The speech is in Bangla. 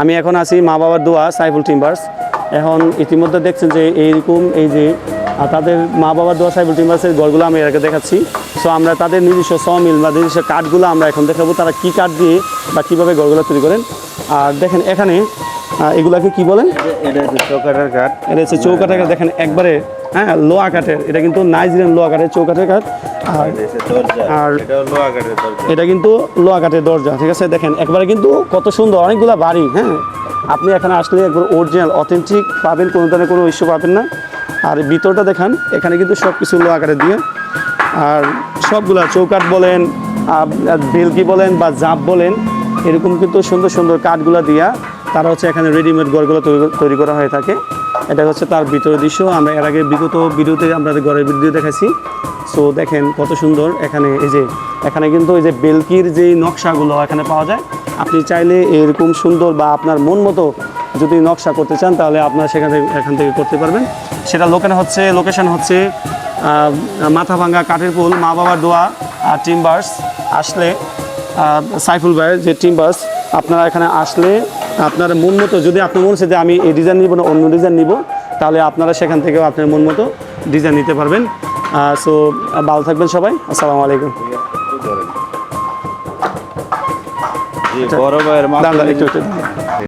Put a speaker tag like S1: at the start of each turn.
S1: আমি এখন আছি মা বাবার দোয়া সাইফুল টিম্বার্স। এখন ইতিমধ্যে দেখছেন যে এইরকম এই যে তাদের মা বাবার দোয়া সাইফুল টিম্বার্সের গড়গুলো আমি এর আগে দেখাচ্ছি। সো আমরা তাদের নিজস্ব সমিল বা নিজস্ব কাঠগুলো আমরা এখন দেখাবো তারা কী কাঠ দিয়ে বা কীভাবে গড়গুলো তৈরি করেন। আর দেখেন এখানে এগুলাকে কি বলেন?
S2: এটা হচ্ছে চৌকাটার কাঠ।
S1: এটা হচ্ছে চৌকাঠের কাঠ। দেখেন একবারে হ্যাঁ লোয়া কাঠের। এটা কিন্তু নাইজেরিয়ান লোয়া কাঠের চৌকাঠের কাঠ। আর
S2: এটা
S1: আর-
S2: এটা
S1: কিন্তু লোহা কাঠের দরজা ঠিক আছে? দেখেন একবারে কিন্তু কত সুন্দর অনেকগুলো বাড়ি হ্যাঁ? আপনি এখানে আসলে একবার অরিজিনাল অথেন্টিক পাবেন কোনো ধরনের কোনো ইস্যু পাবেন না। আর ভিতরটা দেখান এখানে কিন্তু সব কিছু লোহা কাঠের দিয়ে। আর সবগুলা চৌকাঠ বলেন বেলকি বলেন বা জাপ বলেন এরকম কিন্তু সুন্দর সুন্দর কাঠগুলা দিয়া তারা হচ্ছে এখানে রেডিমেড ঘরগুলো তৈরি- করা হয়ে থাকে। এটা হচ্ছে তার ভিতরের দৃশ্য। আমরা এর আগে বিগত ভিডিওতে আমরা ঘরের ভিডিও দেখাইছি সো দেখেন কত সুন্দর এখানে এই যে, এখানে কিন্তু এই যে বেলকির যে নকশাগুলো এখানে পাওয়া যায়, আপনি চাইলে এরকম সুন্দর বা আপনার মন মতো যদি নকশা করতে চান, তাহলে আপনারা সেখান থেকে, এখান থেকে করতে পারবেন। সেটা লোকেশন হচ্ছে লোকেশন হচ্ছে মাথাভাঙ্গা কাঠের পুল, মা বাবার দোয়া আর টিম্বার্স আসলে সাইফুল ভাইয়ের যে টিম্বার্স আপনারা এখানে আসলে আপনার মন মতো, যদি আপনার মনে হচ্ছে যে আমি এই ডিজাইন নিব না, অন্য ডিজাইন নিব, তাহলে আপনারা সেখান থেকেও আপনার মন মতো ডিজাইন নিতে পারবেন। সো ভালো থাকবেন সবাই আসসালামু আলাইকুম।
S2: বড় ভাইয়ের